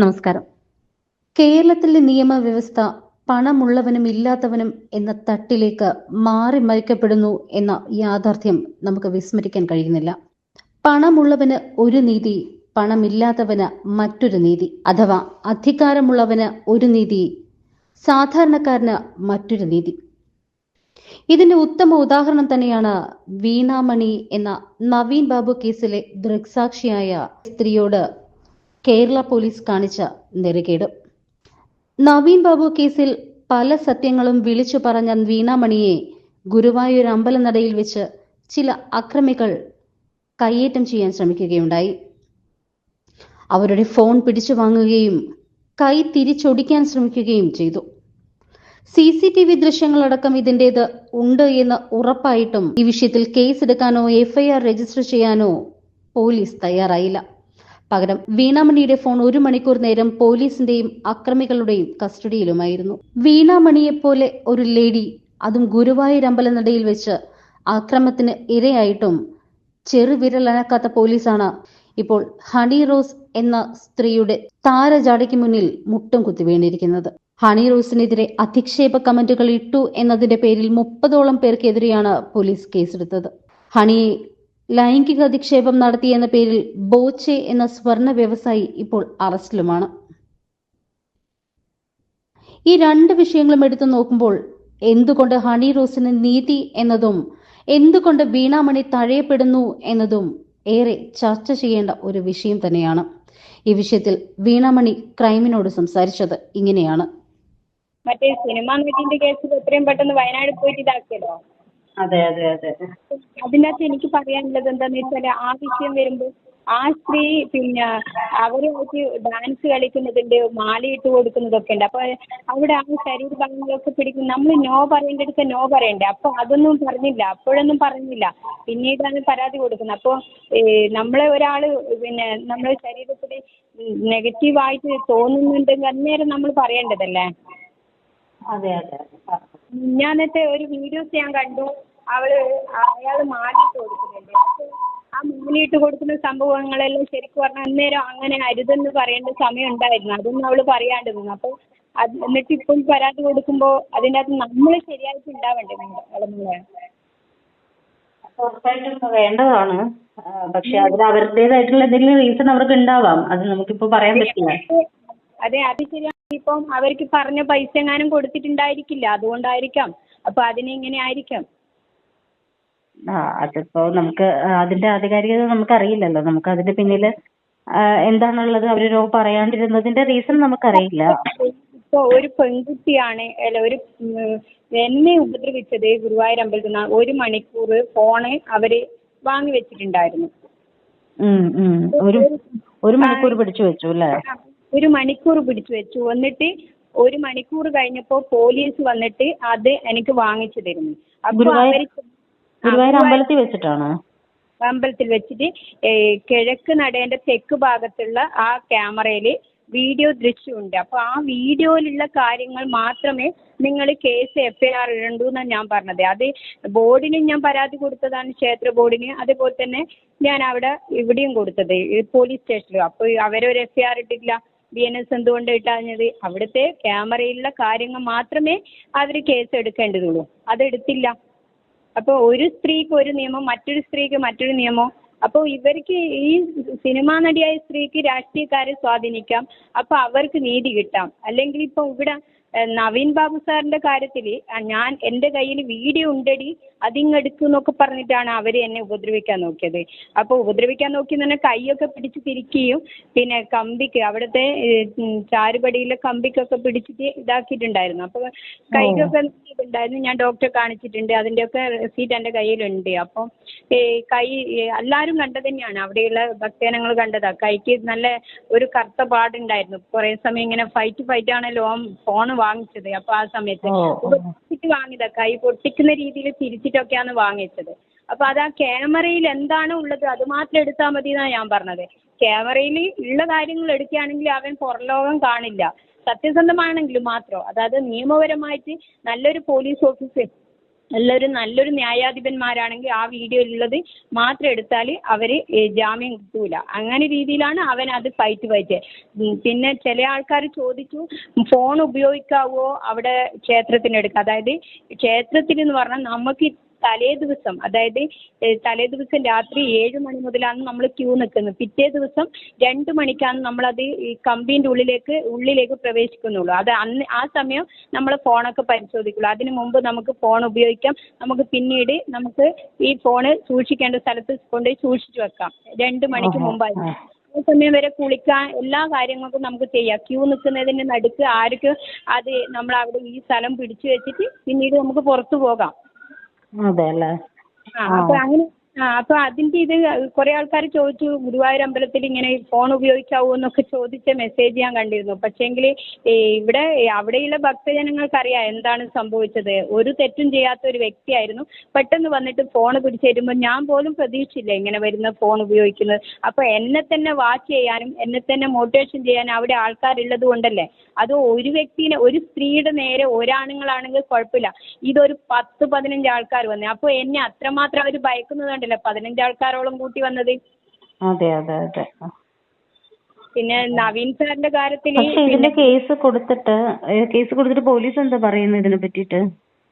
നമസ്കാരം. കേരളത്തിലെ നിയമവ്യവസ്ഥ പണമുള്ളവനും ഇല്ലാത്തവനും എന്ന തട്ടിലേക്ക് മാറി മറിക്കപ്പെടുന്നു എന്ന യാഥാർത്ഥ്യം നമുക്ക് വിസ്മരിക്കാൻ കഴിയുന്നില്ല. പണമുള്ളവന് ഒരു നീതി പണമില്ലാത്തവന് മറ്റൊരു നീതി അഥവാ അധികാരമുള്ളവന് ഒരു നീതി സാധാരണക്കാരന് മറ്റൊരു നീതി. ഇതിന്റെ ഉത്തമ ഉദാഹരണം തന്നെയാണ് വീണാമണി എന്ന നവീൻ ബാബു കേസിലെ ദൃക്സാക്ഷിയായ സ്ത്രീയോട് കേരള പോലീസ് കാണിച്ച നെറുകേട് നവീൻ ബാബു കേസിൽ പല സത്യങ്ങളും വിളിച്ചു പറഞ്ഞ വീണാമണിയെ ഗുരുവായൂർ അമ്പലനടയിൽ വെച്ച് ചില അക്രമികൾ കയ്യേറ്റം ചെയ്യാൻ ശ്രമിക്കുകയുണ്ടായി. അവരുടെ ഫോൺ പിടിച്ചു വാങ്ങുകയും കൈ തിരിച്ചൊടിക്കാൻ ശ്രമിക്കുകയും ചെയ്തു. സി സി ടി വി ദൃശ്യങ്ങളടക്കം ഇതിന്റേത് ഉണ്ട് എന്ന് ഉറപ്പായിട്ടും ഈ വിഷയത്തിൽ കേസെടുക്കാനോ എഫ്ഐആർ രജിസ്റ്റർ ചെയ്യാനോ പോലീസ് തയ്യാറായില്ല. പകരം വീണാമണിയുടെ ഫോൺ ഒരു മണിക്കൂർ നേരം പോലീസിന്റെയും അക്രമികളുടെയും കസ്റ്റഡിയിലുമായിരുന്നു. വീണാമണിയെപ്പോലെ ഒരു ലേഡി അതും ഗുരുവായൂർ അമ്പലനടയിൽ വെച്ച് അക്രമത്തിന് ഇരയായിട്ടും ചെറുവിരലനക്കാത്ത പോലീസാണ് ഇപ്പോൾ ഹണി റോസ് എന്ന സ്ത്രീയുടെ താരജാടയ്ക്ക് മുന്നിൽ മുട്ടും കുത്തി വീണിരിക്കുന്നത്. ഹണി റോസിനെതിരെ അധിക്ഷേപ കമന്റുകൾ ഇട്ടു എന്നതിന്റെ പേരിൽ മുപ്പതോളം പേർക്കെതിരെയാണ് പോലീസ് കേസെടുത്തത്. ഹണിയെ ലൈംഗിക അധിക്ഷേപം നടത്തിയെന്ന പേരിൽ ബോച്ചെ എന്ന സ്വർണ വ്യവസായി ഇപ്പോൾ അറസ്റ്റിലുമാണ്. ഈ രണ്ട് വിഷയങ്ങളും എടുത്തു നോക്കുമ്പോൾ എന്തുകൊണ്ട് ഹണി റോസിന് നീതി എന്നതും എന്തുകൊണ്ട് വീണാമണി തഴയപ്പെടുന്നു എന്നതും ഏറെ ചർച്ച ചെയ്യേണ്ട ഒരു വിഷയം തന്നെയാണ്. ഈ വിഷയത്തിൽ വീണാമണി ക്രൈമിനോട് സംസാരിച്ചത് ഇങ്ങനെയാണ്. മറ്റേ സിനിമാ കേസിൽ എത്രയും പെട്ടെന്ന് വയനാട് പോയിട്ട് ഇതാക്കിയല്ലോ അതെ അതെ അതെ. അതിനകത്ത് എനിക്ക് പറയാനുള്ളത് എന്താന്ന് വെച്ചാൽ ആ വിഷയം വരുമ്പോൾ ആ സ്ത്രീ പിന്നെ അവരുമായിട്ട് ഡാൻസ് കളിക്കുന്നതുണ്ട് മാലയിട്ട് കൊടുക്കുന്നതൊക്കെ ഉണ്ട്. അപ്പൊ അവിടെ ആ ശരീര ഭാഗങ്ങളൊക്കെ പിടിക്കും. നമ്മൾ നോ പറയേണ്ടടുത്ത് നോ പറയണ്ടേ. അപ്പൊ അതൊന്നും പറഞ്ഞില്ല. അപ്പോഴൊന്നും പറഞ്ഞില്ല. പിന്നീടാണ് പരാതി കൊടുക്കുന്നത്. അപ്പോൾ നമ്മളെ ഒരാൾ പിന്നെ നമ്മളെ ശരീരത്തിൽ നെഗറ്റീവായിട്ട് തോന്നുന്നുണ്ടെങ്കിൽ അന്നേരം നമ്മൾ പറയേണ്ടതല്ലേ? അതെ അതെ. ഞാനത്തെ ഒരു വീഡിയോസ് ഞാൻ കണ്ടു. അവൾ അയാൾ മാലയിട്ട് കൊടുക്കുന്നുണ്ട്. ആ മാലയിട്ട് കൊടുക്കുന്ന സംഭവങ്ങളെല്ലാം ശരിക്കും പറഞ്ഞാൽ അന്നേരം അങ്ങനെ അരുതെന്ന് പറയേണ്ട സമയം ഉണ്ടായിരുന്നു. അതൊന്നും അവൾ പറയാണ്ട് നിന്നു. അപ്പോൾ അത് എന്നിട്ട് ഇപ്പം പരാതി കൊടുക്കുമ്പോ അതിന്റെ അകത്ത് നമ്മൾ ശരിയായിട്ട് ഉണ്ടാവണ്ടേ നമ്മളെ ഉറപ്പായിട്ടും വേണ്ടതാണ്. പക്ഷെ അതിന് അവരുടേതായിട്ടുള്ള എന്തെങ്കിലും റീസൺ അവർക്ക് ഉണ്ടാവാം. അത് നമുക്കിപ്പോ പറയാൻ പറ്റില്ല. അതെ അത് ശരിയാണ് ഇപ്പം അവർക്ക് പറഞ്ഞ പൈസ എങ്ങാനും കൊടുത്തിട്ടുണ്ടായിരിക്കില്ല. അതുകൊണ്ടായിരിക്കാം. അപ്പൊ അതിന് ഇങ്ങനെ ആയിരിക്കാം. ആ അതിപ്പോ നമുക്ക് അതിന്റെ ആധികാരികത നമുക്ക് അറിയില്ലല്ലോ നമുക്ക് അതിന്റെ പിന്നിൽ ആ, എന്താണുള്ളത് അവർ പറയാണ്ടിരുന്നതിന്റെ റീസൺ നമുക്കറിയില്ല. ഇപ്പൊ ഒരു പെൺകുട്ടിയാണ് അല്ല ഒരു എന്നെ ഉപദ്രവിച്ചത് ഗുരുവായൂർ അമ്പലത്തിൽ നിന്ന് ഒരു മണിക്കൂർ ഫോണ് അവർ വാങ്ങി വെച്ചിട്ടുണ്ടായിരുന്നു. ഉം ഉം. ഒരു ഒരു മണിക്കൂർ പിടിച്ചു വെച്ചു അല്ലേ? ഒരു മണിക്കൂർ പിടിച്ചു വെച്ചു. എന്നിട്ട് ഒരു മണിക്കൂർ കഴിഞ്ഞപ്പോ പോലീസ് വന്നിട്ട് അത് എനിക്ക് വാങ്ങിച്ചു തരുന്നു. അപ്പൊ ഗുരുവായൂർ- അവർ ഗുരുവായൂർ അമ്പലത്തിൽ വെച്ചിട്ടാണോ? അമ്പലത്തിൽ വെച്ചിട്ട് കിഴക്ക് നടേന്റെ തെക്ക് ഭാഗത്തുള്ള ആ ക്യാമറയിൽ വീഡിയോ ദൃശ്യമുണ്ട്. അപ്പൊ ആ വീഡിയോയിലുള്ള കാര്യങ്ങൾ മാത്രമേ നിങ്ങൾ കേസ് എഫ് ഐ ആർ ഇടണ്ടൂ എന്നാണ് ഞാൻ പറഞ്ഞത്. അത് ബോർഡിന് ഞാൻ പരാതി കൊടുത്തതാണ് ക്ഷേത്ര ബോർഡിന്. അതേപോലെ തന്നെ ഞാൻ അവിടെ ഇവിടെയും കൊടുത്തത് പോലീസ് സ്റ്റേഷനിലും. അപ്പോൾ അവരൊരു എഫ് ഐ ആർ ഇട്ടില്ല ബി എൻ എസ് എന്തുകൊണ്ട് ഇട്ടാഞ്ഞത്? അവിടുത്തെ ക്യാമറയിലുള്ള കാര്യങ്ങൾ മാത്രമേ അവർ കേസ് എടുക്കേണ്ടതുള്ളൂ. അതെടുത്തില്ല. അപ്പോൾ ഒരു സ്ത്രീക്ക് ഒരു നിയമം മറ്റൊരു സ്ത്രീക്ക് മറ്റൊരു നിയമം. അപ്പോൾ ഇവർക്ക് ഈ സിനിമാ നടിയായ സ്ത്രീക്ക് രാഷ്ട്രീയക്കാരെ സ്വാധീനിക്കാം. അപ്പോൾ അവർക്ക് നീതി കിട്ടാം. അല്ലെങ്കിൽ ഇപ്പോൾ ഇവിടെ നവീൻ ബാബു സാറിന്റെ കാര്യത്തിൽ ഞാൻ എന്റെ കയ്യിൽ വീഡിയോ ഉണ്ടടി അതിങ്ങെടുക്കും എന്നൊക്കെ പറഞ്ഞിട്ടാണ് അവർ എന്നെ ഉപദ്രവിക്കാൻ നോക്കിയത്. അപ്പോൾ ഉപദ്രവിക്കാൻ നോക്കി തന്നെ കൈയൊക്കെ പിടിച്ച് തിരിക്കുകയും പിന്നെ കമ്പിക്ക് അവിടുത്തെ ചാരുപടിയിലെ കമ്പിക്കൊക്കെ പിടിച്ചിട്ട് ഇതാക്കിയിട്ടുണ്ടായിരുന്നു. അപ്പോൾ കൈക്കൊക്കെ ഉണ്ടായിരുന്നു ഞാൻ ഡോക്ടറെ കാണിച്ചിട്ടുണ്ട് അതിന്റെയൊക്കെ റെസീറ്റ് എന്റെ കയ്യിലുണ്ട്. അപ്പം ഈ കൈ എല്ലാവരും കണ്ടത് തന്നെയാണ്. അവിടെയുള്ള ഭക്തജനങ്ങൾ കണ്ടതാ. കൈക്ക് നല്ല ഒരു കറുത്ത പാടുണ്ടായിരുന്നു. കുറേ സമയം ഇങ്ങനെ ഫൈറ്റ് ഫൈറ്റ് ആണല്ലോ ഫോൺ വാങ്ങിച്ചത്. അപ്പൊ ആ സമയത്ത് പൊട്ടിച്ച് വാങ്ങിയതാ കൈ പൊട്ടിക്കുന്ന രീതിയിൽ തിരിച്ചിട്ടൊക്കെയാണ് വാങ്ങിച്ചത്. അപ്പൊ അത് ആ ക്യാമറയിൽ എന്താണ് ഉള്ളത് അത് മാത്രം എടുത്താൽ മതി എന്നാണ് ഞാൻ പറഞ്ഞത്. ക്യാമറയിൽ ഉള്ള കാര്യങ്ങൾ എടുക്കുകയാണെങ്കിൽ അവൻ പുറംലോകം കാണില്ല. സത്യസന്ധമാണെങ്കിൽ മാത്രം. അതായത് നിയമപരമായിട്ട് നല്ലൊരു പോലീസ് ഓഫീസർ എല്ലാവരും നല്ലൊരു ന്യായാധിപന്മാരാണെങ്കിൽ ആ വീഡിയോയിലുള്ളത് മാത്രം എടുത്താൽ അവർ ജാമ്യം കിട്ടൂല. അങ്ങനെ രീതിയിലാണ് അവൻ അത് ഫൈറ്റ് പറ്റിയത് പിന്നെ ചില ആൾക്കാർ ചോദിച്ചു ഫോൺ ഉപയോഗിക്കാവോ അവിടെ ക്ഷേത്രത്തിനടുത്ത് അതായത് ക്ഷേത്രത്തിൽ എന്ന് പറഞ്ഞാൽ നമുക്ക് തലേ ദിവസം അതായത് തലേദിവസം തലേ ദിവസം രാത്രി ഏഴ് മണി മുതലാണ് നമ്മൾ ക്യൂ നിൽക്കുന്നത്. പിറ്റേ ദിവസം രണ്ട് മണിക്കാണ് നമ്മളത് ഈ കമ്പീന്റെ ഉള്ളിലേക്ക് ഉള്ളിലേക്ക് പ്രവേശിക്കുന്നുള്ളൂ. അത് അന്ന് ആ സമയം നമ്മൾ ഫോണൊക്കെ പരിശോധിക്കുള്ളൂ. അതിന് മുമ്പ് നമുക്ക് ഫോൺ ഉപയോഗിക്കാം. നമുക്ക് പിന്നീട് നമുക്ക് ഈ ഫോണ് സൂക്ഷിക്കേണ്ട സ്ഥലത്ത് കൊണ്ടുപോയി സൂക്ഷിച്ചു വെക്കാം. രണ്ട് മണിക്ക് മുമ്പായി ആ. ആ സമയം വരെ കുളിക്കാൻ എല്ലാ കാര്യങ്ങൾക്കും നമുക്ക് ചെയ്യാം. ക്യൂ നിൽക്കുന്നതിന്റെ നടുക്ക് ആർക്ക് അത് നമ്മൾ അവിടെ ഈ സ്ഥലം പിടിച്ചു വെച്ചിട്ട് പിന്നീട് നമുക്ക് പുറത്തു പോകാം. അതെ അല്ലേ ആ അപ്പൊ അങ്ങനെ ആ അപ്പൊ അതിന്റെ ഇത് കുറെ ആൾക്കാർ ചോദിച്ചു ഗുരുവായൂർ അമ്പലത്തിൽ ഇങ്ങനെ ഫോൺ ഉപയോഗിക്കാവോ എന്നൊക്കെ ചോദിച്ച മെസ്സേജ് ഞാൻ കണ്ടിരുന്നു. പക്ഷേങ്കിൽ ഇവിടെ അവിടെയുള്ള ഭക്തജനങ്ങൾക്കറിയാം എന്താണ് സംഭവിച്ചത്. ഒരു തെറ്റും ചെയ്യാത്ത ഒരു വ്യക്തിയായിരുന്നു. പെട്ടെന്ന് വന്നിട്ട് ഫോൺ പിടിച്ച് തരുമ്പോൾ ഞാൻ പോലും പ്രതീക്ഷിച്ചില്ല ഇങ്ങനെ വരുന്ന ഫോൺ ഉപയോഗിക്കുന്നത്. അപ്പൊ എന്നെ തന്നെ വാച്ച് ചെയ്യാനും എന്നെ തന്നെ മോട്ടിവേഷൻ ചെയ്യാനും അവിടെ ആൾക്കാരുള്ളത് കൊണ്ടല്ലേ? അത് ഒരു വ്യക്തിനെ ഒരു സ്ത്രീയുടെ നേരെ ഒരാണുങ്ങളാണെങ്കിൽ കുഴപ്പമില്ല. ഇതൊരു പത്ത് പതിനഞ്ച് ആൾക്കാർ വന്നു. അപ്പോൾ എന്നെ അത്രമാത്രം അവർ ഭയക്കുന്നത് കണ്ടില്ല പതിനഞ്ച് ആൾക്കാരോളം കൂട്ടി വന്നത്. അതെ അതെ അതെ. പിന്നെ നവീൻ സാറിന്റെ കാര്യത്തിൽ പക്ഷെ ഇതിന്റെ കേസ് കൊടുത്തിട്ട് കേസ് കൊടുത്തിട്ട് പോലീസ് എന്താ പറയുന്നത് ഇതിനെ പറ്റിയിട്ട്?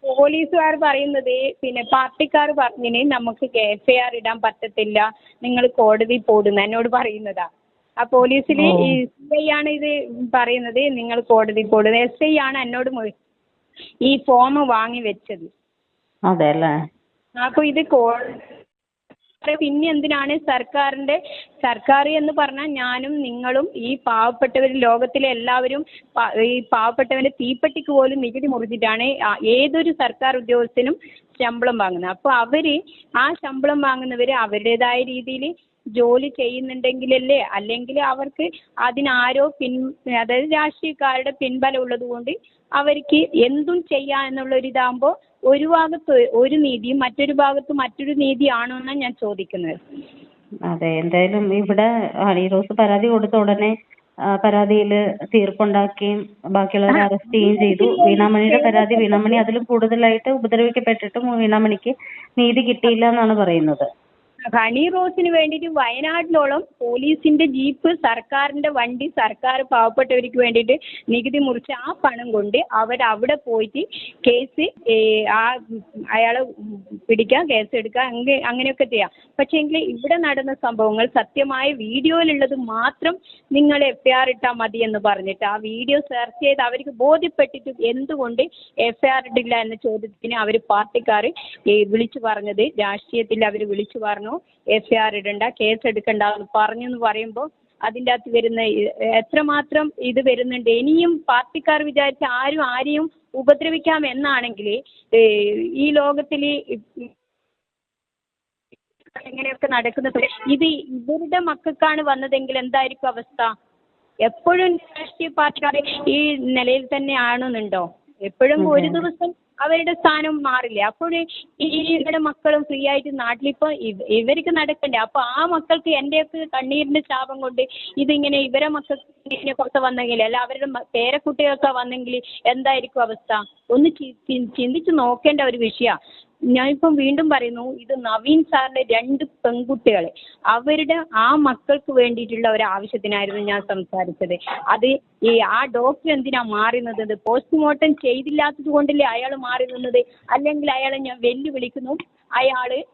പോലീസുകാർ പറയുന്നത് പിന്നെ പാർട്ടിക്കാർ പറഞ്ഞിന് നമുക്ക് എഫ് ഐ ആർ ഇടാൻ പറ്റത്തില്ല നിങ്ങൾ കോടതി പോടുന്ന എന്നോട് പറയുന്നതാ. ആ പോലീസിൽ ഓ. ഈ സി ഐ ആണ് ഇത് പറയുന്നത് നിങ്ങൾ കോടതി പോടുന്നത് എസ് ഐ ആണ് എന്നോട് ഈ ഫോം വാങ്ങി വെച്ചത്. അതെ അല്ലേ? അപ്പൊ ഇത് കോ പിന്നെ എന്തിനാണ് സർക്കാരിന്റെ സർക്കാർ എന്ന് പറഞ്ഞാൽ ഞാനും നിങ്ങളും ഈ പാവപ്പെട്ടവർ ലോകത്തിലെ എല്ലാവരും ഈ പാവപ്പെട്ടവന്റെ തീപ്പെട്ടിക്ക് പോലും നികുതി മുറിച്ചിട്ടാണ് ഏതൊരു സർക്കാർ ഉദ്യോഗസ്ഥനും ശമ്പളം വാങ്ങുന്നത്. അപ്പോൾ അവർ ആ ശമ്പളം വാങ്ങുന്നവര് അവരുടേതായ രീതിയിൽ ജോലി ചെയ്യുന്നുണ്ടെങ്കിലല്ലേ? അല്ലെങ്കിൽ അവർക്ക് അതിനാരോ പിൻ അതായത് രാഷ്ട്രീയക്കാരുടെ പിൻബലം ഉള്ളത് കൊണ്ട് അവർക്ക് എന്തും ചെയ്യാം എന്നുള്ള ഒരു ഇതാകുമ്പോ ഒരു ഭാഗത്ത് ഒരു നീതിയും മറ്റൊരു ഭാഗത്ത് മറ്റൊരു നീതിയാണോ എന്നാണ് ഞാൻ ചോദിക്കുന്നത്. അതെ എന്തായാലും ഇവിടെ ഹണി റോസ് പരാതി കൊടുത്ത ഉടനെ പരാതിയിൽ തീർപ്പുണ്ടാക്കുകയും ബാക്കിയുള്ളവരെ അറസ്റ്റ് ചെയ്യുകയും ചെയ്തു. വീണാമണിയുടെ പരാതി വീണാമണി അതിലും കൂടുതലായിട്ട് ഉപദ്രവിക്കപ്പെട്ടിട്ടും വീണാമണിക്ക് നീതി കിട്ടിയില്ല എന്നാണ് പറയുന്നത്. ഹണി റോസിന് വേണ്ടിയിട്ട് വയനാട്ടിലോളം പോലീസിന്റെ ജീപ്പ് സർക്കാരിന്റെ വണ്ടി സർക്കാർ പാവപ്പെട്ടവർക്ക് വേണ്ടിയിട്ട് നികുതി മുറിച്ച് ആ പണം കൊണ്ട് അവർ അവിടെ പോയിട്ട് കേസ് ആ അയാളെ പിടിക്കാം കേസ് എടുക്കുക അങ്ങനെ അങ്ങനെയൊക്കെ ചെയ്യാം. പക്ഷേ എങ്കിൽ ഇവിടെ നടന്ന സംഭവങ്ങൾ സത്യമായ വീഡിയോയിലുള്ളത് മാത്രം നിങ്ങൾ എഫ് ഐ ആർ ഇട്ടാൽ മതി എന്ന് പറഞ്ഞിട്ട് ആ വീഡിയോ സെർച്ച് ചെയ്ത് അവർക്ക് ബോധ്യപ്പെട്ടിട്ട് എന്തുകൊണ്ട് എഫ് ഐ ആർ ഇട്ടില്ല എന്ന ചോദ്യത്തിന് അവർ പാർട്ടിക്കാർ വിളിച്ചു പറഞ്ഞത് രാഷ്ട്രീയത്തിൽ അവർ വിളിച്ചു പറഞ്ഞു. എഫ് ഐ ആർ ഇടണ്ട കേസ് എടുക്കണ്ട എന്ന് പറഞ്ഞു എന്ന് പറയുമ്പോൾ അതിന്റെ അകത്ത് വരുന്ന എത്രമാത്രം ഇത് വരുന്നുണ്ട്. ഇനിയും പാർട്ടിക്കാർ വിചാരിച്ച ആരും ആരെയും ഉപദ്രവിക്കാം എന്നാണെങ്കിൽ ഈ ലോകത്തിൽ എങ്ങനെയൊക്കെ നടക്കുന്നത്. ഇത് ഇവരുടെ മക്കൾക്കാണ് വന്നതെങ്കിൽ എന്തായിരിക്കും അവസ്ഥ? എപ്പോഴും രാഷ്ട്രീയ പാർട്ടിക്കാർ ഈ നിലയിൽ തന്നെ ആണെന്നുണ്ടോ എപ്പോഴും ഒരു ദിവസം അവരുടെ സ്ഥാനം മാറില്ലേ? അപ്പോൾ ഈ ഇവരുടെ മക്കളും ഫ്രീ ആയിട്ട് നാട്ടിലിപ്പോൾ ഇവ- ഇവർക്ക് നടക്കണ്ടേ? അപ്പോൾ ആ മക്കൾക്ക് എന്റെയൊക്കെ കണ്ണീരിന്റെ ശാപം കൊണ്ട് ഇതിങ്ങനെ ഇവരെ മക്കൾക്ക് ഇങ്ങനെ പുറത്ത് വന്നെങ്കിൽ അല്ല അവരുടെ പേരക്കുട്ടികൾക്ക് വന്നെങ്കിൽ എന്തായിരിക്കും അവസ്ഥ? ഒന്ന് ചിന്തിച്ച് നോക്കേണ്ട ഒരു വിഷയമാണ് ഞാനിപ്പം വീണ്ടും പറയുന്നു ഇത് നവീൻ സാറിന്റെ രണ്ട് പെൺകുട്ടികളെ. അവരുടെ ആ മക്കൾക്ക് വേണ്ടിയിട്ടുള്ള ഒരു ആവശ്യത്തിനായിരുന്നു ഞാൻ സംസാരിച്ചത്. അത് ഈ ആ ഡോക്ടർ എന്തിനാ മാറി നിന്നത്? പോസ്റ്റ്മോർട്ടം ചെയ്തില്ലാത്തത് കൊണ്ടല്ലേ അയാൾ മാറി നിന്നത്? അല്ലെങ്കിൽ അയാളെ ഞാൻ വെല്ലുവിളിക്കുന്നു അയാൾ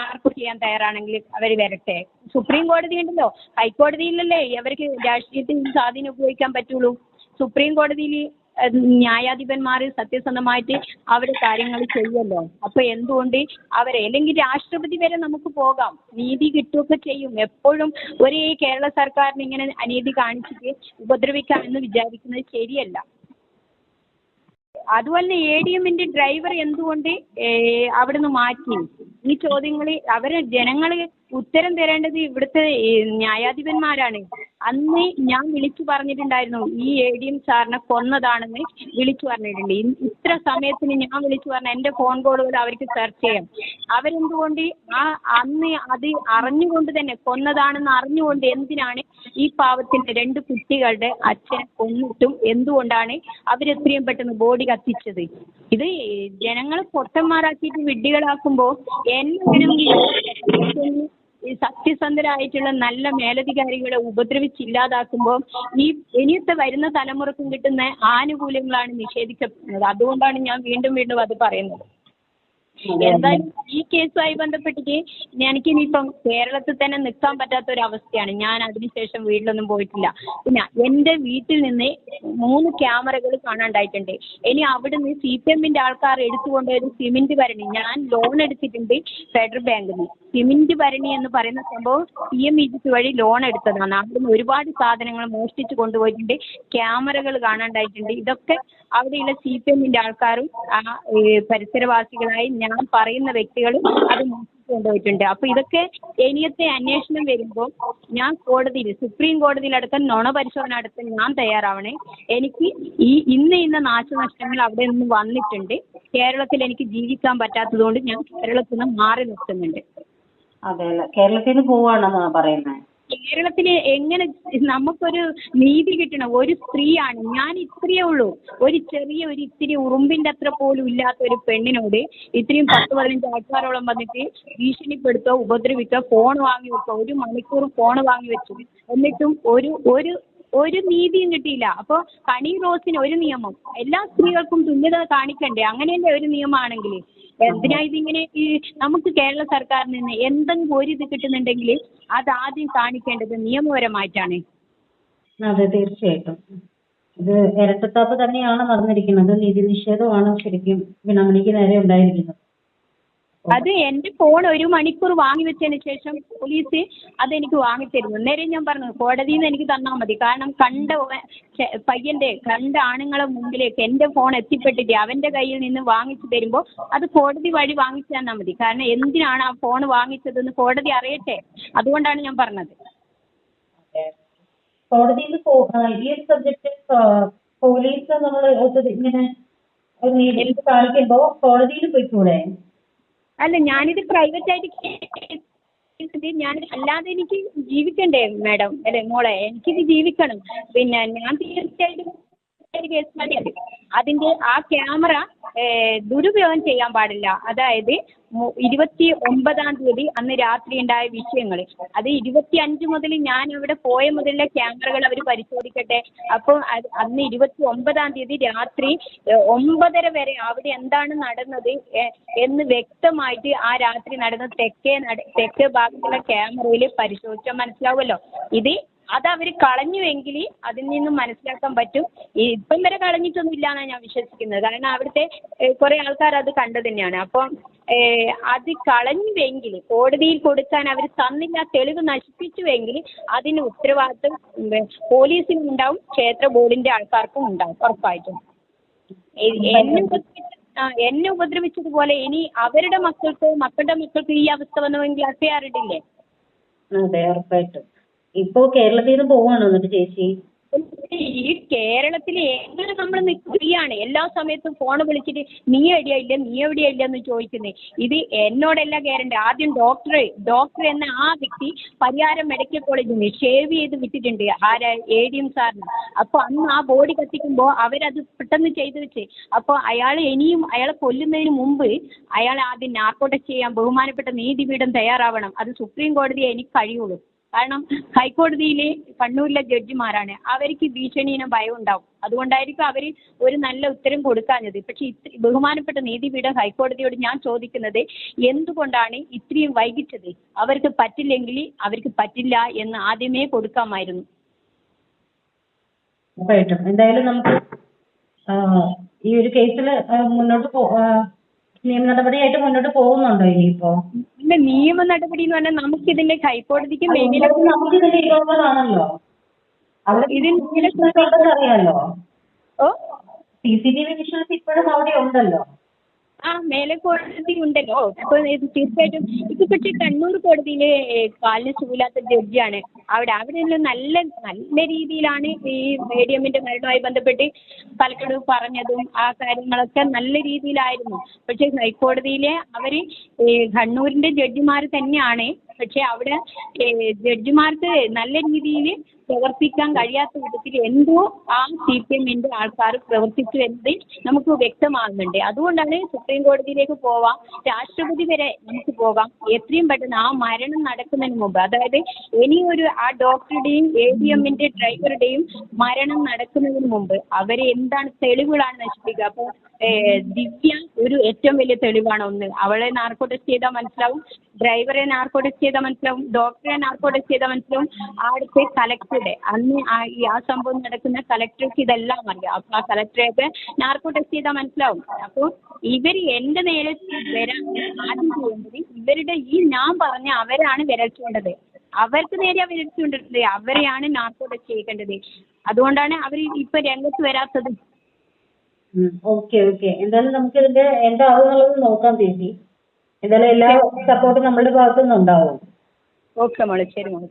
ആർക്കും ചെയ്യാൻ തയ്യാറാണെങ്കിൽ അവർ വരട്ടെ. സുപ്രീം കോടതി ഉണ്ടല്ലോ. ഹൈക്കോടതിയിലല്ലേ? അവർക്ക് രാഷ്ട്രീയത്തിൽ സ്വാധീനം ഉപയോഗിക്കാൻ പറ്റുള്ളൂ. സുപ്രീം കോടതിയിൽ ന്യായാധിപന്മാർ സത്യസന്ധമായിട്ട് അവർ കാര്യങ്ങൾ ചെയ്യുമല്ലോ അപ്പൊ എന്തുകൊണ്ട് അവരെ അല്ലെങ്കിൽ രാഷ്ട്രപതി വരെ നമുക്ക് പോകാം. നീതി കിട്ടുകയൊക്കെ ചെയ്യും. എപ്പോഴും ഒരേ കേരള സർക്കാരിന് ഇങ്ങനെ അനീതി കാണിച്ചിട്ട് ഉപദ്രവിക്കാം എന്ന് വിചാരിക്കുന്നത് ശരിയല്ല. അതുപോലെ എ ഡി എമ്മിന്റെ ഡ്രൈവർ എന്തുകൊണ്ട് അവിടുന്ന് മാറ്റി? ഈ ചോദ്യങ്ങൾ അവരെ ജനങ്ങൾ ഉത്തരം തരേണ്ടത് ഇവിടുത്തെ ന്യായാധിപന്മാരാണ്. അന്ന് ഞാൻ വിളിച്ചു പറഞ്ഞിട്ടുണ്ടായിരുന്നു ഈ എ ഡി എം സാറിനെ കൊന്നതാണെന്ന് വിളിച്ചു പറഞ്ഞിട്ടുണ്ട്. ഇത്ര സമയത്തിന് ഞാൻ വിളിച്ചു പറഞ്ഞ എന്റെ ഫോൺ കോളുകൾ അവർക്ക് സെർച്ച് ചെയ്യാം. അവരെന്തുകൊണ്ട് ആ അന്ന് അത് അറിഞ്ഞുകൊണ്ട് തന്നെ കൊന്നതാണെന്ന് അറിഞ്ഞുകൊണ്ട് എന്തിനാണ് ഈ പാവത്തിന്റെ രണ്ട് കുട്ടികളുടെ അച്ഛനെ കൊന്നിട്ടും എന്തുകൊണ്ടാണ് അവരെത്രയും പെട്ടെന്ന് ബോഡി കത്തിച്ചത്? ഇത് ജനങ്ങളെ പൊട്ടന്മാരാക്കിയിട്ട് വിഡ്ഢികളാക്കുമ്പോൾ എന്നെ വേണമെങ്കിൽ സത്യസന്ധരായിട്ടുള്ള നല്ല മേലധികാരികളെ ഉപദ്രവിച്ചില്ലാതാക്കുമ്പോൾ ഈ ഇനിയത്തെ വരുന്ന തലമുറക്കും കിട്ടുന്ന ആനുകൂല്യങ്ങളാണ് നിഷേധിക്കപ്പെടുന്നത്. അതുകൊണ്ടാണ് ഞാൻ വീണ്ടും വീണ്ടും അത് പറയുന്നത്. എന്തായാലും ഈ കേസുമായി ബന്ധപ്പെട്ടിട്ട് എനിക്ക് ഇനിയിപ്പം കേരളത്തിൽ തന്നെ നിൽക്കാൻ പറ്റാത്ത ഒരു അവസ്ഥയാണ് ഞാൻ അതിനുശേഷം വീട്ടിലൊന്നും പോയിട്ടില്ല. പിന്നെ എന്റെ വീട്ടിൽ നിന്ന് മൂന്ന് ക്യാമറകൾ കാണാണ്ടായിട്ടുണ്ട്. ഇനി അവിടുന്ന് സി പി എമ്മിന്റെ ആൾക്കാർ എടുത്തുകൊണ്ടൊരു സിമന്റ് ഭരണി ഞാൻ ലോൺ എടുത്തിട്ടുണ്ട് ഫെഡറൽ ബാങ്കിൽ നിന്ന് സിമെന്റ് ഭരണി എന്ന് പറയുന്ന സംഭവം പി എം ഇ വഴി ലോൺ എടുത്തതാണ്. അവിടുന്ന് ഒരുപാട് സാധനങ്ങൾ മോഷ്ടിച്ച് കൊണ്ടുപോയിട്ടുണ്ട്. ക്യാമറകൾ കാണാണ്ടായിട്ടുണ്ട്. ഇതൊക്കെ അവിടെയുള്ള സി പി എമ്മിന്റെ ആൾക്കാരും ആ പരിസരവാസികളായി ഞാൻ പറയുന്ന വ്യക്തികളും അത് കൊണ്ടുപോയിട്ടുണ്ട്. അപ്പോൾ ഇതൊക്കെ ഇനിയത്തെ അന്വേഷണം വരുമ്പോൾ ഞാൻ കോടതിയിൽ സുപ്രീം കോടതിയിലടക്കം നുണ പരിശോധന നടത്താൻ ഞാൻ തയ്യാറാവണേ. എനിക്ക് ഈ ഇന്ന ഇന്ന നാശനഷ്ടങ്ങൾ അവിടെ നിന്ന് വന്നിട്ടുണ്ട്. കേരളത്തിൽ എനിക്ക് ജീവിക്കാൻ പറ്റാത്തതുകൊണ്ട് ഞാൻ കേരളത്തിൽ നിന്ന് മാറി നിൽക്കുന്നുണ്ട് അതെ അല്ലേ? കേരളത്തിൽ നിന്ന് പോവാണെന്നാ പറയുന്നത് കേരളത്തിൽ എങ്ങനെ നമുക്കൊരു നീതി കിട്ടണം. ഒരു സ്ത്രീയാണ്. ഞാൻ ഇത്രയേ ഉള്ളൂ. ഒരു ചെറിയ ഒരു ഇത്തിരി ഉറുമ്പിന്റെ അത്ര പോലും ഇല്ലാത്ത ഒരു പെണ്ണിനോട് ഇത്രയും പത്ത് പതിനഞ്ച് ആൾക്കാരോളം വന്നിട്ട് ഭീഷണിപ്പെടുത്തോ ഉപദ്രവിക്കോ ഫോൺ വാങ്ങി വെക്കോ ഒരു മണിക്കൂർ ഫോൺ വാങ്ങി വെച്ചു. എന്നിട്ടും ഒരു ഒരു ഒരു നീതിയും കിട്ടിയില്ല. അപ്പോൾ കണി റോസിന് ഒരു നിയമം. എല്ലാ സ്ത്രീകൾക്കും തുല്യത കാണിക്കണ്ടേ? അങ്ങനെയല്ലേ ഒരു നിയമമാണെങ്കിൽ എന്തിനാ ഇതിങ്ങനെ ഈ നമുക്ക് കേരള സർക്കാരിൽ നിന്ന് എന്തെങ്കിലും ഒരു ഇത് കിട്ടുന്നുണ്ടെങ്കിൽ അത് ആദ്യം കാണിക്കേണ്ടത് നിയമപരമായിട്ടാണ്. അതെ തീർച്ചയായിട്ടും. ഇത് ഇരട്ടത്താപ്പ് തന്നെയാണ് നടന്നിരിക്കുന്നത്. നീതി നിഷേധമാണ് ശരിക്കും വീണാമണിക്ക് നേരെ ഉണ്ടായിരിക്കുന്നത്. അത് എന്റെ ഫോൺ ഒരു മണിക്കൂർ വാങ്ങി വെച്ചതിന് ശേഷം പോലീസ് അതെനിക്ക് വാങ്ങിത്തരുന്നു. അന്നേരം ഞാൻ പറഞ്ഞു കോടതിയിൽ നിന്ന് എനിക്ക് തന്നാൽ മതി. കാരണം കണ്ട പയ്യന്റെ പയ്യന്റെ കണ്ട ആണുങ്ങളെ മുമ്പിലേക്ക് എന്റെ ഫോൺ എത്തിപ്പെട്ടിട്ട് അവന്റെ കയ്യിൽ നിന്ന് വാങ്ങിച്ചു തരുമ്പോൾ അത് കോടതി വഴി വാങ്ങിച്ചു തന്നാൽ മതി. കാരണം എന്തിനാണ് ആ ഫോൺ വാങ്ങിച്ചതെന്ന് കോടതി അറിയട്ടെ. അതുകൊണ്ടാണ് ഞാൻ പറഞ്ഞത്. കോടതിയിൽ ഈ ഒരു സബ്ജക്റ്റ് പോലീസ് നമ്മൾ ഇങ്ങനെ ഒരു നീതി കാണിക്കുമ്പോ കോടതിയിൽ പോയിക്കൂടെ? അല്ല ഞാനിത് പ്രൈവറ്റ് ആയിട്ട് കേട്ടത് ഞാൻ അല്ലാതെ എനിക്ക് ജീവിക്കണ്ടേ മാഡം അല്ലേ മോളെ? എനിക്കിത് ജീവിക്കണം. പിന്നെ ഞാൻ തീർച്ചയായിട്ടും ഒരു കേസ് മതി അത് അതിന്റെ ആ ക്യാമറ ദുരുപയോഗം ചെയ്യാൻ പാടില്ല. അതായത് ഇരുപത്തി ഒമ്പതാം തീയതി അന്ന് രാത്രി ഉണ്ടായ വിഷയങ്ങൾ അത് ഇരുപത്തി അഞ്ച് മുതൽ ഞാൻ ഇവിടെ പോയ മുതലുള്ള ക്യാമറകൾ അവർ പരിശോധിക്കട്ടെ. അപ്പോൾ അന്ന് ഇരുപത്തി ഒമ്പതാം തീയതി രാത്രി ഒമ്പതര വരെ അവിടെ എന്താണ് നടന്നത് എന്ന് വ്യക്തമായിട്ട് ആ രാത്രി നടന്ന തെക്കേ തെക്കേ ഭാഗത്തുള്ള ക്യാമറയിൽ പരിശോധിച്ചാൽ മനസ്സിലാവുമല്ലോ. ഇത് അത് അവർ കളഞ്ഞുവെങ്കിൽ അതിൽ നിന്നും മനസ്സിലാക്കാൻ പറ്റും. ഇപ്പം വരെ കളഞ്ഞിട്ടൊന്നും ഇല്ല എന്നാണ് ഞാൻ വിശ്വസിക്കുന്നത്. കാരണം അവിടുത്തെ കുറെ ആൾക്കാർ അത് കണ്ടത് തന്നെയാണ്. അപ്പം അത് കളഞ്ഞുവെങ്കിൽ കോടതിയിൽ കൊടുക്കാൻ അവർ തന്നില്ല തെളിവ് നശിപ്പിച്ചുവെങ്കിൽ അതിന് ഉത്തരവാദിത്വം പോലീസിനും ഉണ്ടാവും ക്ഷേത്ര ബോർഡിന്റെ ആൾക്കാർക്കും ഉണ്ടാവും ഉറപ്പായിട്ടും. എന്നെ ഉപദ്രവിച്ച എന്നെ ഉപദ്രവിച്ചതുപോലെ ഇനി അവരുടെ മക്കൾക്ക് മക്കളുടെ മക്കൾക്കോ ഈ അവസ്ഥ വന്നുവെങ്കിൽ അത് അതെ ഉറപ്പായിട്ടും. ഇപ്പോ കേരളത്തിൽ നിന്ന് പോവാണോ എന്നിട്ട് ചേച്ചി. ഈ കേരളത്തിൽ എങ്ങനെ നമ്മൾ നിൽക്കുകയാണ് എല്ലാ സമയത്തും ഫോൺ വിളിച്ചിട്ട് നീ എവിടെയാ ഇല്ല? നീ എവിടെയാ എന്ന് ചോദിക്കുന്നത് ഇത് എന്നോടല്ല കേരണ്ട ആദ്യം ഡോക്ടറെ ഡോക്ടർ എന്ന ആ വ്യക്തി പരിയാരം മെഡിക്കൽ കോളേജിൽ നിന്ന് ഷേവ് ചെയ്ത് വിട്ടിട്ടുണ്ട്. ആരാ? എ ഡി എം സാറിന് അപ്പോൾ അന്ന് ആ ബോഡി കത്തിക്കുമ്പോൾ അവരത് പെട്ടെന്ന് ചെയ്ത് വെച്ച്. അപ്പോൾ അയാൾ ഇനിയും അയാളെ കൊല്ലുന്നതിന് മുമ്പ് അയാൾ ആദ്യം നാർക്കോ ടെസ്റ്റ് ചെയ്യാൻ ബഹുമാനപ്പെട്ട നീതിപീഠം തയ്യാറാവണം. അത് സുപ്രീം കോടതിയെ എനിക്ക് കഴിയുള്ളൂ. കാരണം ഹൈക്കോടതിയിലെ കണ്ണൂരിലെ ജഡ്ജിമാരാണ്. അവർക്ക് ഭീഷണീന ഭയം ഉണ്ടാവും. അതുകൊണ്ടായിരിക്കും അവർ ഒരു നല്ല ഉത്തരം കൊടുക്കാഞ്ഞത്. പക്ഷേ ബഹുമാനപ്പെട്ട നീതിപീഠം ഹൈക്കോടതിയോട് ഞാൻ ചോദിക്കുന്നത് എന്തുകൊണ്ടാണ് ഇത്രയും വൈകിച്ചത്? അവർക്ക് പറ്റില്ലെങ്കിൽ അവർക്ക് പറ്റില്ല എന്ന് ആദ്യമേ കൊടുക്കാമായിരുന്നു. എന്തായാലും നമുക്ക് ഈ ഒരു കേസിൽ മുന്നോട്ട് പോ നിയമ നടപടിയായിട്ട് മുന്നോട്ട് പോകുന്നുണ്ടോ ഇനിയിപ്പോ? പിന്നെ നിയമ നടപടി എന്ന് പറഞ്ഞാൽ ഹൈക്കോടതിക്ക് നമുക്ക് ഇതിന്റെ ഇടവുള്ളതാണല്ലോ അവിടെ ഇതിന് ഉണ്ടെന്ന് അറിയാലോ? ഓ? C C T V visions ഇപ്പോഴും അവിടെ ഉണ്ടല്ലോ. ആ മേലെ കോടതി ഉണ്ടല്ലോ. അപ്പൊ തീർച്ചയായിട്ടും ഇപ്പൊ പക്ഷേ കണ്ണൂർ കോടതിയിൽ കാലിന് സുഖമില്ലാത്ത ജഡ്ജിയാണ്. അവിടെ അവിടെ നല്ല നല്ല രീതിയിലാണ് ഈ മീഡിയമിന്റെ മരണവുമായി ബന്ധപ്പെട്ട് പാലക്കാട് പറഞ്ഞതും ആ കാര്യങ്ങളൊക്കെ നല്ല രീതിയിലായിരുന്നു. പക്ഷേ ഹൈക്കോടതിയിലെ അവർ കണ്ണൂരിന്റെ ജഡ്ജിമാർ തന്നെയാണ്. പക്ഷേ അവിടെ ജഡ്ജിമാർക്ക് നല്ല രീതിയിൽ പ്രവർത്തിക്കാൻ കഴിയാത്ത വിധത്തിൽ എന്തോ ആ സി പി എമ്മിന്റെ ആൾക്കാർ പ്രവർത്തിച്ചു എന്നത് നമുക്ക് വ്യക്തമാകുന്നുണ്ട്. അതുകൊണ്ടാണ് സുപ്രീം കോടതിയിലേക്ക് പോവാം. രാഷ്ട്രപതി വരെ നമുക്ക് പോകാം. എത്രയും പെട്ടെന്ന് ആ മരണം നടക്കുന്നതിന് മുമ്പ് അതായത് ഇനിയൊരു ആ ഡോക്ടറുടെയും എ ഡി എമ്മിന്റെ ഡ്രൈവറുടെയും മരണം നടക്കുന്നതിന് മുമ്പ് അവരെ എന്താണ് തെളിവുകളാണ് നശിപ്പിക്കുക? അപ്പോൾ ദിവ്യ ഒരു ഏറ്റവും വലിയ തെളിവാണ് ഒന്ന്. അവളെ നാർക്കോ ടെസ്റ്റ് ചെയ്താൽ മനസ്സിലാവും ഡ്രൈവറെ നാർക്കോ ടെസ്റ്റ് ചെയ്താൽ മനസ്സിലാവും ഡോക്ടറെ നാർക്കോ ടെസ്റ്റ് ചെയ്താൽ മനസ്സിലാവും അവിടുത്തെ കലക്ടറുടെ അന്ന് ആ ഈ ആ സംഭവം നടക്കുന്ന കളക്ടർക്ക് ഇതെല്ലാം അറിയാം. അപ്പോൾ ആ കളക്ടറെയൊക്കെ നാർക്കോ ടെസ്റ്റ് ചെയ്താൽ മനസ്സിലാവും. അപ്പോൾ ഇവർ എന്റെ നേരെ വരാൻ ആദ്യം ചെയ്യേണ്ടത് ഇവരുടെ ഈ ഞാൻ പറഞ്ഞ അവരാണ് വിരൽ ചൂണ്ടത്. അവർക്ക് നേരെ വിരൽ ചൂണ്ടത് അവരെയാണ് നാർക്കോ ടെസ്റ്റ് ചെയ്യേണ്ടത്. അതുകൊണ്ടാണ് അവർ ഇപ്പൊ രംഗത്ത് വരാത്തത്. Okay okay. എന്തായാലും നമുക്ക് ഇതിന്റെ എന്താവുന്നുള്ളത് നോക്കാം ചേച്ചി എന്തായാലും എല്ലാ സപ്പോർട്ടും നമ്മളുടെ ഭാഗത്തുനിന്ന് ഉണ്ടാവും ഓക്കെ മോളെ. ശരി മോളെ.